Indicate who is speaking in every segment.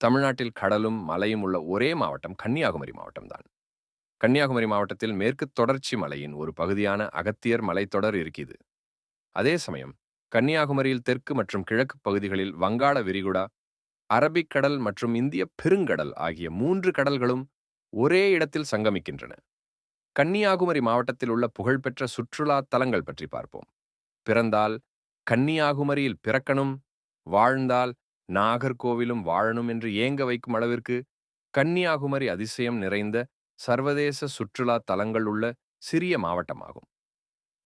Speaker 1: தமிழ்நாட்டில் கடலும் மலையும் உள்ள ஒரே மாவட்டம் கன்னியாகுமரி மாவட்டம்தான் கன்னியாகுமரி மாவட்டத்தில் மேற்கு தொடர்ச்சி மலையின் ஒரு பகுதியான அகத்தியர் மலைத்தொடர் இருக்குது அதே சமயம் கன்னியாகுமரியில் தெற்கு மற்றும் கிழக்கு பகுதிகளில் வங்காள விரிகுடா அரபிக்கடல் மற்றும் இந்திய பெருங்கடல் ஆகிய மூன்று கடல்களும் ஒரே இடத்தில் சங்கமிக்கின்றன. கன்னியாகுமரி மாவட்டத்தில் உள்ள புகழ்பெற்ற சுற்றுலா தலங்கள் பற்றி பார்ப்போம். பிறந்தால் கன்னியாகுமரியில் பிறக்கணும் வாழ்ந்தால் நாகர்கோவிலும் வாழணும் என்று ஏங்க வைக்கும் அளவிற்கு கன்னியாகுமரி அதிசயம் நிறைந்த சர்வதேச சுற்றுலா தலங்கள் உள்ள சிறிய மாவட்டமாகும்.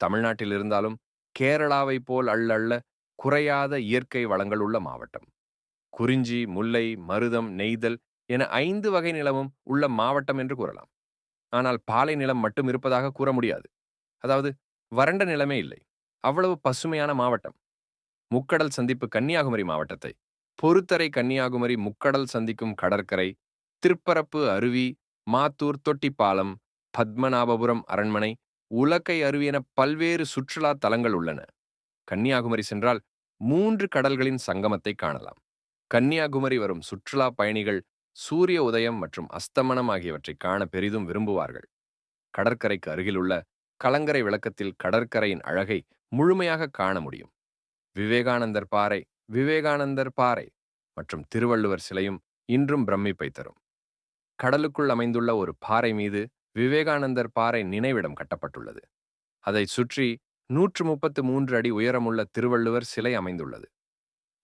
Speaker 1: தமிழ்நாட்டில் இருந்தாலும் கேரளாவைப் போல் அள்ளள்ள குறையாத இயற்கை வளங்கள் உள்ள மாவட்டம். குறிஞ்சி முல்லை மருதம் நெய்தல் என ஐந்து வகை நிலமும் உள்ள மாவட்டம் என்று கூறலாம். ஆனால் பாலை நிலம் மட்டும் இருப்பதாக கூற முடியாது. அதாவது வறண்ட நிலமே இல்லை. அவ்வளவு பசுமையான மாவட்டம். முக்கடல் சந்திப்பு கன்னியாகுமரி மாவட்டத்தை பொறுத்தரை கன்னியாகுமரி முக்கடல் சந்திக்கும் கடற்கரை திருப்பரப்பு அருவி மாத்தூர் தொட்டிப்பாலம் பத்மநாபபுரம் அரண்மனை உலக்கை அருவி என பல்வேறு சுற்றுலா தலங்கள் உள்ளன. கன்னியாகுமரி சென்றால் மூன்று கடல்களின் சங்கமத்தை காணலாம். கன்னியாகுமரி வரும் சுற்றுலா பயணிகள் சூரிய உதயம் மற்றும் அஸ்தமனம் ஆகியவற்றை காண பெரிதும் விரும்புவார்கள். கடற்கரைக்கு அருகிலுள்ள கலங்கரை விளக்கத்தில் கடற்கரையின் அழகை முழுமையாக காண முடியும். விவேகானந்தர் பாறை விவேகானந்தர் பாறை மற்றும் திருவள்ளுவர் சிலையும் இன்றும் பிரமிப்பை தரும். கடலுக்குள் அமைந்துள்ள ஒரு பாறை மீது விவேகானந்தர் பாறை நினைவிடம் கட்டப்பட்டுள்ளது. அதை சுற்றி நூற்று முப்பத்து மூன்று அடி உயரமுள்ள திருவள்ளுவர் சிலை அமைந்துள்ளது.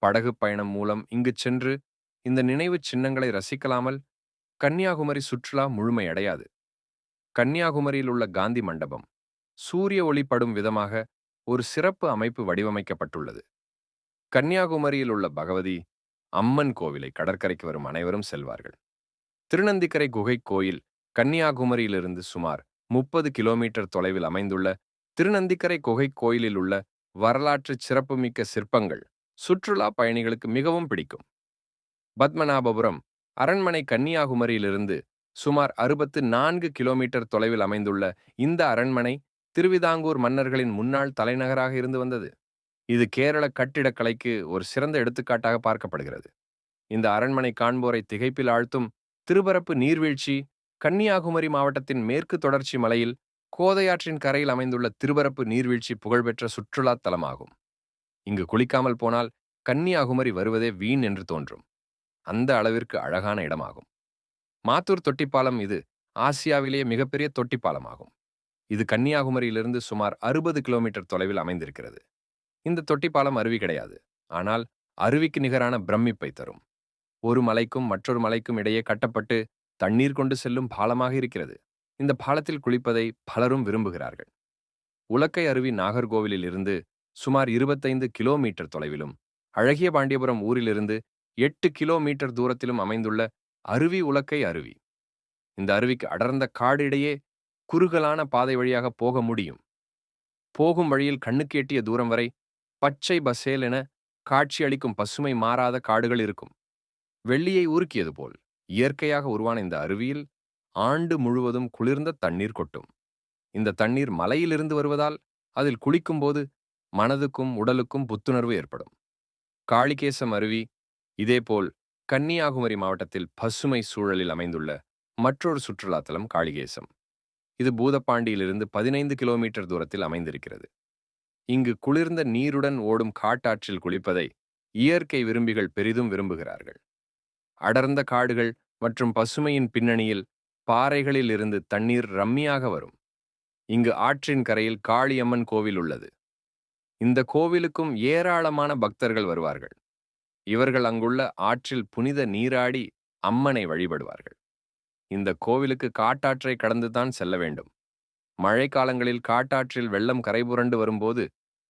Speaker 1: படகு பயணம் மூலம் இங்கு சென்று இந்த நினைவுச் சின்னங்களை ரசிக்கலாமல் கன்னியாகுமரி சுற்றுலா முழுமையடையாது கன்னியாகுமரியில் உள்ள காந்தி மண்டபம் சூரிய ஒளிப்படும் விதமாக ஒரு சிறப்பு அமைப்பு வடிவமைக்கப்பட்டுள்ளது. கன்னியாகுமரியில் உள்ள பகவதி அம்மன் கோவிலை கடற்கரைக்கு வரும் அனைவரும் செல்வார்கள். திருநந்திக்கரை குகை கோயில் கன்னியாகுமரியிலிருந்து சுமார் முப்பது கிலோமீட்டர் தொலைவில் அமைந்துள்ள திருநந்திக்கரை குகை கோயிலில் உள்ள வரலாற்று சிறப்புமிக்க சிற்பங்கள் சுற்றுலா பயணிகளுக்கு மிகவும் பிடிக்கும். பத்மநாபபுரம் அரண்மனை கன்னியாகுமரியிலிருந்து சுமார் அறுபத்து நான்கு கிலோமீட்டர் தொலைவில் அமைந்துள்ள இந்த அரண்மனை திருவிதாங்கூர் மன்னர்களின் முன்னாள் தலைநகராக இருந்து வந்தது. இது கேரள கட்டிடக்கலைக்கு ஒரு சிறந்த எடுத்துக்காட்டாக பார்க்கப்படுகிறது. இந்த அரண்மனை காண்போரை திகைப்பில் ஆழ்த்தும் திருபரப்பு நீர்வீழ்ச்சி கன்னியாகுமரி மாவட்டத்தின் மேற்கு தொடர்ச்சி மலையில் கோதையாற்றின் கரையில் அமைந்துள்ள திருபரப்பு நீர்வீழ்ச்சி புகழ்பெற்ற சுற்றுலா தலமாகும். இங்கு குளிக்காமல் போனால் கன்னியாகுமரி வருவதே வீண் என்று தோன்றும். அந்த அளவிற்கு அழகான இடமாகும். மாத்தூர் தொட்டிப்பாலம் இது ஆசியாவிலேயே மிகப்பெரிய தொட்டிப்பாலமாகும். இது கன்னியாகுமரியிலிருந்து சுமார் அறுபது கிலோமீட்டர் தொலைவில் அமைந்திருக்கிறது. இந்த தொட்டிப்பாலம் அருவி கிடையாது. ஆனால் அருவிக்கு நிகரான பிரமிப்பை தரும். ஒரு மலைக்கும் மற்றொரு மலைக்கும் இடையே கட்டப்பட்டு தண்ணீர் கொண்டு செல்லும் பாலமாக இருக்கிறது. இந்த பாலத்தில் குளிப்பதை பலரும் விரும்புகிறார்கள். உலக்கை அருவி நாகர்கோவிலில் இருந்து சுமார் இருபத்தைந்து கிலோமீட்டர் தொலைவிலும் அழகிய பாண்டியபுரம் ஊரிலிருந்து எட்டு கிலோமீட்டர் தூரத்திலும் அமைந்துள்ள அருவி உலக்கை அருவி. இந்த அருவிக்கு அடர்ந்த காடு இடையே குறுகலான பாதை வழியாக போக முடியும். போகும் வழியில் கண்ணுக்கு எட்டிய தூரம் வரை பச்சை பசேல் என காட்சியளிக்கும் பசுமை மாறாத காடுகள் இருக்கும். வெள்ளியை உருக்கியது போல் இயற்கையாக உருவான இந்த அருவியில் ஆண்டு முழுவதும் குளிர்ந்த தண்ணீர் கொட்டும். இந்த தண்ணீர் மலையிலிருந்து வருவதால் அதில் குளிக்கும்போது மனதுக்கும் உடலுக்கும் புத்துணர்வு ஏற்படும். காளிகேசம் அருவி இதேபோல் கன்னியாகுமரி மாவட்டத்தில் பசுமை சூழலில் அமைந்துள்ள மற்றொரு சுற்றுலாத்தலம் காளிகேசம். இது பூதப்பாண்டியிலிருந்து பதினைந்து கிலோமீட்டர் தூரத்தில் அமைந்திருக்கிறது. இங்கு குளிர்ந்த நீருடன் ஓடும் காட்டாற்றில் குளிப்பதை இயற்கை விரும்பிகள் பெரிதும் விரும்புகிறார்கள். அடர்ந்த காடுகள் மற்றும் பசுமையின் பின்னணியில் பாறைகளில் இருந்து தண்ணீர் ரம்மியாக வரும். இங்கு ஆற்றின் கரையில் காளியம்மன் கோவில் உள்ளது. இந்த கோவிலுக்கும் ஏராளமான பக்தர்கள் வருவார்கள். இவர்கள் அங்குள்ள ஆற்றில் புனித நீராடி அம்மனை வழிபடுவார்கள். இந்த கோவிலுக்கு காட்டாற்றை கடந்துதான் செல்ல வேண்டும். மழைக்காலங்களில் காட்டாற்றில் வெள்ளம் கரைபுரண்டு வரும்போது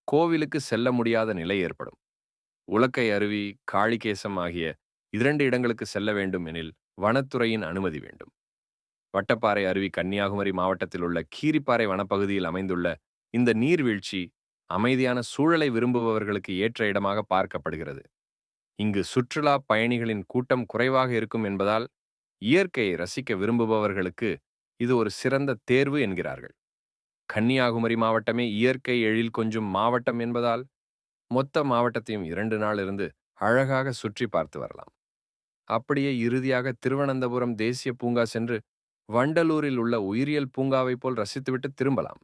Speaker 1: கோவிலுக்கு செல்ல முடியாத நிலை ஏற்படும். உலக்கை அருவி காளிகேசம் ஆகிய இரண்டு இடங்களுக்கு செல்ல வேண்டும் எனில் வனத்துறையின் அனுமதி வேண்டும். வட்டப்பாறை அருவி கன்னியாகுமரி மாவட்டத்தில் உள்ள கீரிப்பாறை வனப்பகுதியில் அமைந்துள்ள இந்த நீர்வீழ்ச்சி அமைதியான சூழலை விரும்புபவர்களுக்கு ஏற்ற இடமாக பார்க்கப்படுகிறது. இங்கு சுற்றுலா பயணிகளின் கூட்டம் குறைவாக இருக்கும் என்பதால் இயற்கையை ரசிக்க விரும்புபவர்களுக்கு இது ஒரு சிறந்த தேர்வு என்கிறார்கள். கன்னியாகுமரி மாவட்டமே இயற்கை எழில் கொஞ்சம் மாவட்டம் என்பதால் மொத்த மாவட்டத்தையும் இரண்டு நாள் இருந்து அழகாக சுற்றி பார்த்து வரலாம். அப்படியே இறுதியாக திருவனந்தபுரம் தேசிய பூங்கா சென்று வண்டலூரில் உள்ள உயிரியல் பூங்காவைப் போல் ரசித்துவிட்டு திரும்பலாம்.